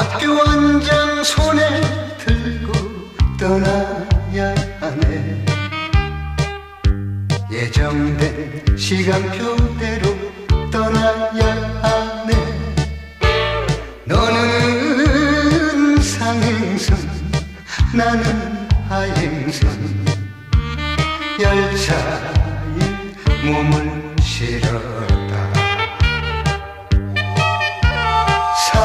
학교 원장 손에 들고 떠나야 하네. 예정된 시간표대로 떠나야 하네. 너는 상행선 나는 하행선. 열차에 몸을 실어.